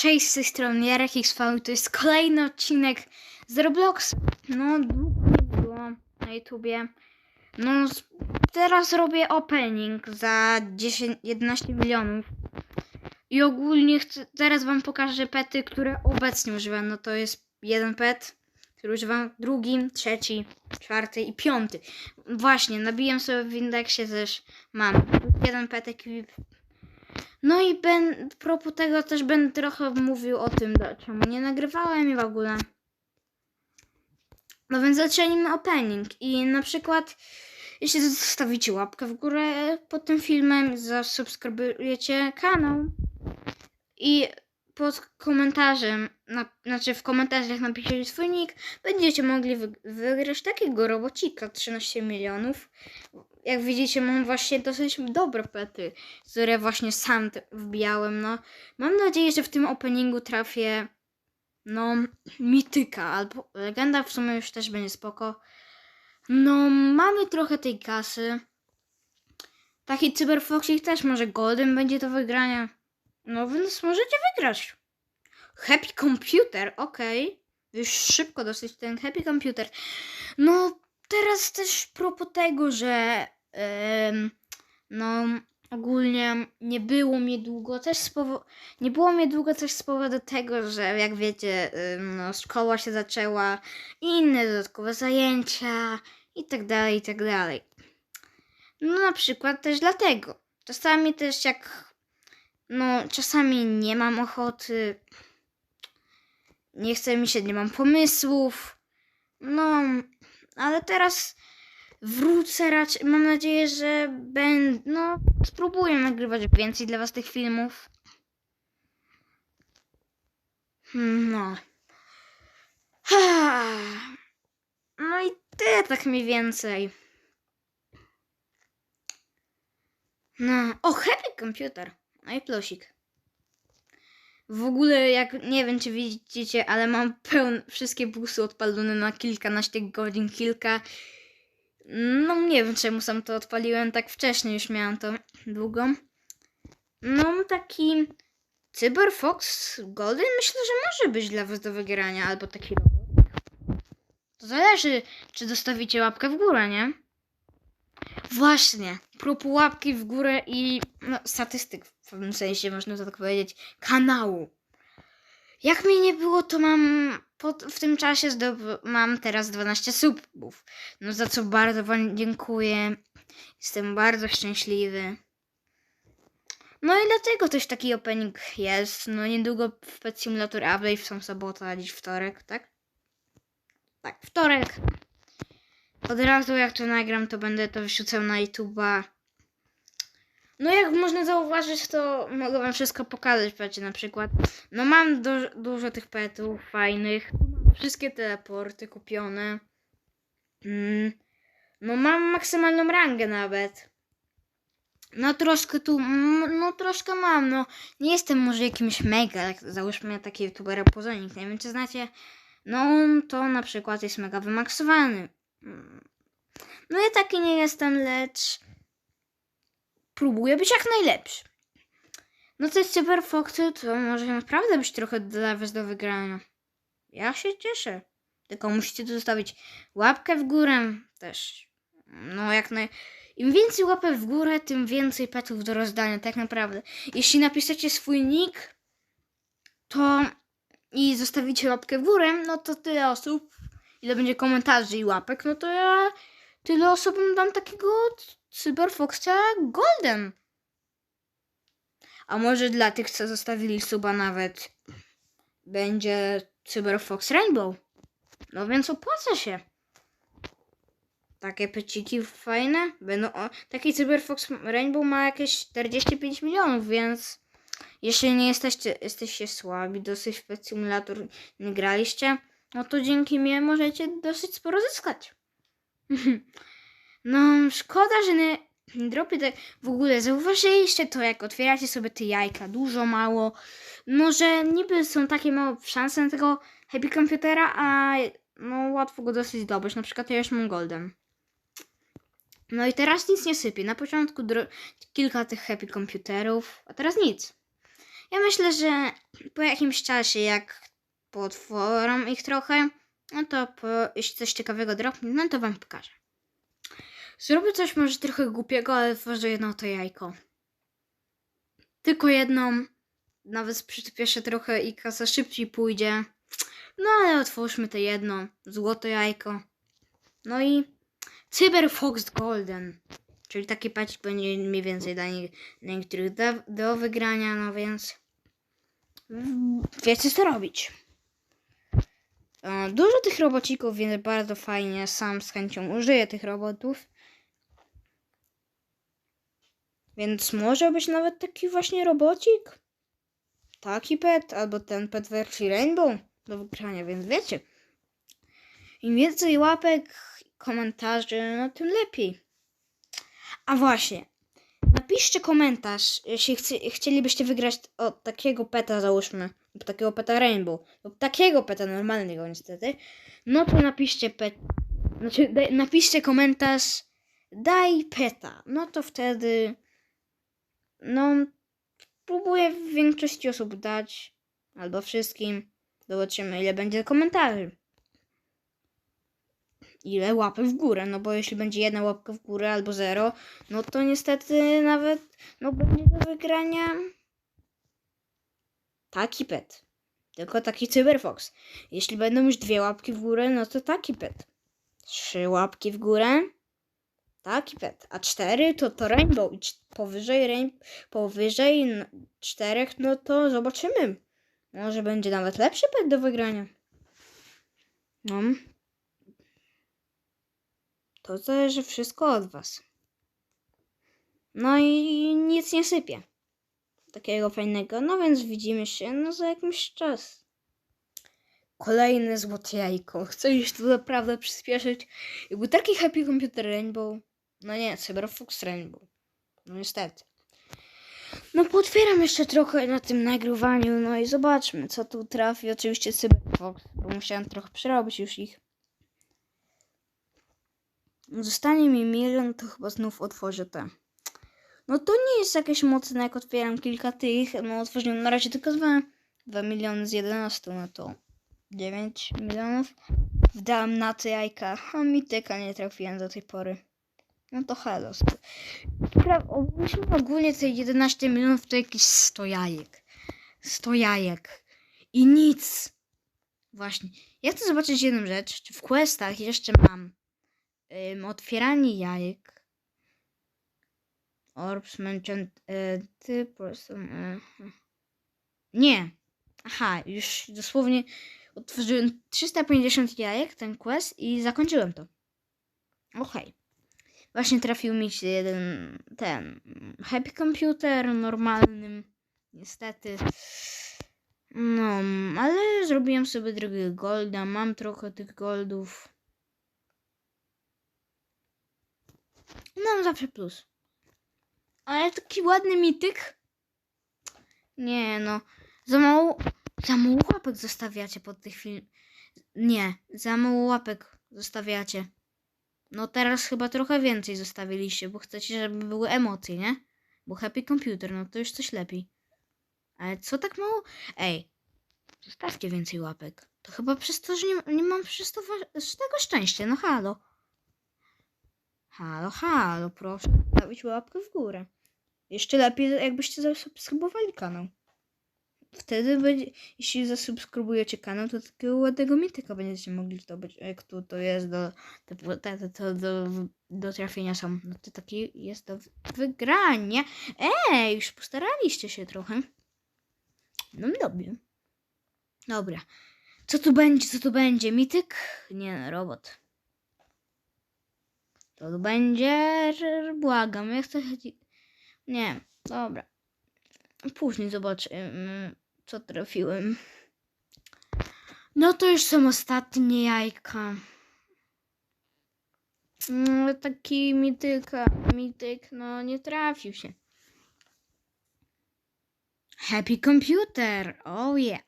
Cześć z tej strony Jarek XV, to jest kolejny odcinek z Robloxa. No, długo nie było na YouTubie. No, teraz robię opening za 10, 11 milionów. I ogólnie chcę, teraz wam pokażę pety, które obecnie używam. No to jest jeden pet, który używam, drugi, trzeci, czwarty i piąty. Właśnie, nabiłem sobie w indeksie też mam jeden pet ekip no i ben, propos tego też będę trochę mówił o tym, czemu nie nagrywałem i w ogóle. No więc zacznijmy opening. I na przykład, jeśli zostawicie łapkę w górę pod tym filmem, zasubskrybujecie kanał i pod komentarzem, na, znaczy w komentarzach napiszecie swój nick, będziecie mogli wy, wygrać takiego robocika 13 milionów. Jak widzicie, mam właśnie dosyć dobre pety, które właśnie sam wbijałem. No, mam nadzieję, że w tym openingu trafię no, mityka albo legenda w sumie już też będzie spoko. No, mamy trochę tej kasy. Taki cyberfoxik też może golden będzie do wygrania. No, więc możecie wygrać. Happy Computer, okej. Już szybko dosyć ten Happy Computer. No, teraz też propos tego, że no ogólnie nie było mnie długo też z nie było mnie długo też z powodu tego, że jak wiecie, no, szkoła się zaczęła i inne dodatkowe zajęcia i tak dalej, i tak dalej. No na przykład też dlatego. Czasami też jak no czasami nie mam ochoty, nie chce mi się, nie mam pomysłów. No, ale teraz wrócę raczej. Mam nadzieję, że będę. No, spróbuję nagrywać więcej dla Was tych filmów. Hmm, No. Ha. No i tyle tak mniej więcej. No. O, happy computer. No i plusik. W ogóle, jak nie wiem, czy widzicie, ale mam pełne wszystkie busy odpalone na kilkanaście godzin, kilka. No nie wiem, czemu sam to odpaliłem tak wcześnie, już miałam to długo. No taki Cyberfox Golden myślę, że może być dla was do wygrania, albo taki robot. To zależy, czy dostawicie łapkę w górę, nie? Właśnie, propos łapki w górę i no, statystyk w pewnym sensie, można tak powiedzieć, kanału. Jak mi nie było, to mam pod, w tym czasie mam teraz 12 subów. No za co bardzo wam dziękuję. Jestem bardzo szczęśliwy. No i dlatego też taki opening jest. No niedługo w Pet Simulator Update są sobota, a dziś wtorek, tak? Tak, wtorek. Od razu jak to nagram, to będę to wrzucał na YouTube'a. No jak można zauważyć, to mogę wam wszystko pokazać, patrzcie na przykład. No mam du- dużo tych petów fajnych. Wszystkie teleporty kupione. Mm. No mam maksymalną rangę nawet. No troszkę tu, no troszkę mam, no nie jestem może jakimś mega, jak załóżmy taki youtubera Pozonik, nie wiem czy znacie. No on to na przykład jest mega wymaksowany. Mm. No ja taki nie jestem, lecz próbuję być jak najlepszy. No te cyberfoxy to może naprawdę być trochę dla was do wygrania. Ja się cieszę. Tylko musicie tu zostawić łapkę w górę też. No jak naj... Im więcej łapek w górę, tym więcej petów do rozdania, tak naprawdę. Jeśli napiszecie swój nick, to i zostawicie łapkę w górę, no to tyle osób, ile będzie komentarzy i łapek, no to ja tyle osobom dam takiego Cyberfoxa Golden. A może dla tych, co zostawili suba nawet, będzie Cyberfox Rainbow. No więc opłaca się. Takie peciki fajne. Będą, o, taki Cyberfox Rainbow ma jakieś 45 milionów, więc jeśli nie jesteście, jesteście słabi, dosyć w Pet Simulator nie graliście, no to dzięki mnie możecie dosyć sporo zyskać. No, szkoda, że nie, dropię tak. W ogóle zauważyliście to, jak otwieracie sobie te jajka, dużo, mało. No, że niby są takie małe szanse na tego Happy Computera, a no łatwo go dosyć zdobyć. Na przykład ja już mam Golden. No i teraz nic nie sypie. Na początku kilka tych Happy Computerów, a teraz nic. Ja myślę, że po jakimś czasie, jak potworam ich trochę, no to po, jeśli coś ciekawego dropnie, no to wam pokażę. Zrobię coś może trochę głupiego, ale tworzę jedno to jajko. Tylko jedną. Nawet przyspieszę trochę i kasa szybciej pójdzie. No ale otwórzmy to jedno. Złote jajko. No i Cyber Fox Golden. Czyli taki pacik będzie mniej więcej dla, dla niektórych do, do wygrania, no więc wiecie co robić. Dużo tych robocików, więc bardzo fajnie. Sam z chęcią użyję tych robotów. Więc może być nawet taki właśnie robocik. Taki pet, albo ten pet wersji Rainbow do wygrania, więc wiecie. Im więcej łapek, komentarzy, no tym lepiej. A właśnie, napiszcie komentarz, jeśli chci, chcielibyście wygrać od takiego peta, załóżmy, lub takiego peta Rainbow, lub takiego peta normalnego niestety, no to napiszcie pet, znaczy napiszcie komentarz daj peta, no to wtedy no próbuję większości osób dać, albo wszystkim, zobaczymy ile będzie komentarzy ile łapy w górę, no bo jeśli będzie jedna łapka w górę albo zero, no to niestety nawet no będzie do wygrania taki pet. Tylko taki Cyberfox. Jeśli będą już dwie łapki w górę, no to taki pet. Trzy łapki w górę, taki pet. A cztery to to Rainbow. I powyżej, rain, powyżej n- czterech, no to zobaczymy. Może będzie nawet lepszy pet do wygrania. No. To zależy wszystko od Was. No i nic nie sypie. Takiego fajnego. No więc widzimy się no za jakiś czas. Kolejne złote jajko. Chcę już to naprawdę przyspieszyć. Jakby taki Happy Computer Rainbow. No nie, Cyber Fox Rainbow. No niestety. No potwieram jeszcze trochę na tym nagrywaniu. No i zobaczmy, co tu trafi. Oczywiście Cyber Fox, bo musiałem trochę przerobić już ich. Zostanie mi milion, to chyba znów otworzę te. No to nie jest jakieś mocne, jak otwieram kilka tych. No otworzyłem na razie tylko dwa. 2 miliony z 11, no to 9 milionów. Wdałem na te jajka, a mityka nie trafiłem do tej pory. No to hello. Pra- ogólnie- te 11 milionów to jakieś 100 jajek. 100 jajek. I nic. Właśnie. Ja chcę zobaczyć jedną rzecz. Czy w questach jeszcze mam otwieranie jajek. Orbs mentioned y, ty po prostu. y, nie. Aha, już dosłownie otworzyłem 350 jajek, ten quest i zakończyłem to. Okej. Właśnie trafił mi się jeden ten Happy Computer normalnym. Niestety. No, ale zrobiłem sobie drugiego golda. Mam trochę tych goldów. Mam zawsze plus. Ale taki ładny mityk. Nie no. Za mało, za mało łapek zostawiacie pod tych film. Nie, za mało łapek zostawiacie. No teraz chyba trochę więcej zostawiliście, bo chcecie, żeby były emocje, nie? Bo Happy Computer, no to już coś lepiej. Ale co tak mało? Ej, zostawcie więcej łapek. To chyba przez to, że nie, nie mam przez to tego szczęścia. No halo. Halo, halo, proszę stawić łapkę w górę. Jeszcze lepiej, jakbyście zasubskrybowali kanał. Wtedy będzie, jeśli zasubskrybujecie kanał, to takiego ładnego mityka będziecie mogli zdobyć. Jak tu to jest do, to, to, to, to do, do trafienia są. No to taki jest do wygrania. Ej, już postaraliście się trochę. No dobrze. Dobra. Co tu będzie, co tu będzie? Mityk? Nie, no, robot. To tu będzie, błagam, ja chcę... Nie, dobra. Później zobaczymy, co trafiłem. No to już są ostatnie jajka. No, taki mityka, mityk, no nie trafił się. Happy Computer, oh yeah.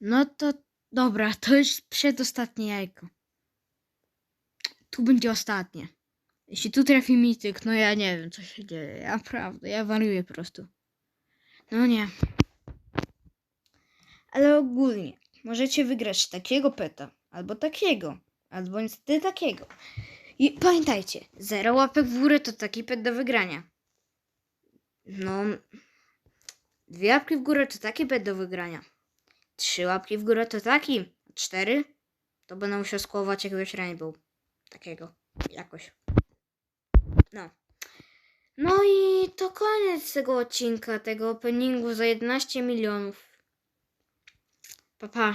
No to dobra, to już przedostatnie jajko. Tu będzie ostatnie. Jeśli tu trafi mityk, no ja nie wiem, co się dzieje. Naprawdę, ja wariuję po prostu. No nie. Ale ogólnie możecie wygrać takiego peta, albo takiego, albo niestety takiego. I pamiętajcie, zero łapek w górę to taki pet do wygrania. No, dwie łapki w górę to taki pet do wygrania. Trzy łapki w górę to taki. Cztery to będę musiał skłować jakiegoś rainbow. Takiego. Jakoś. No. No i to koniec tego odcinka, tego openingu za 11 milionów. Pa, pa.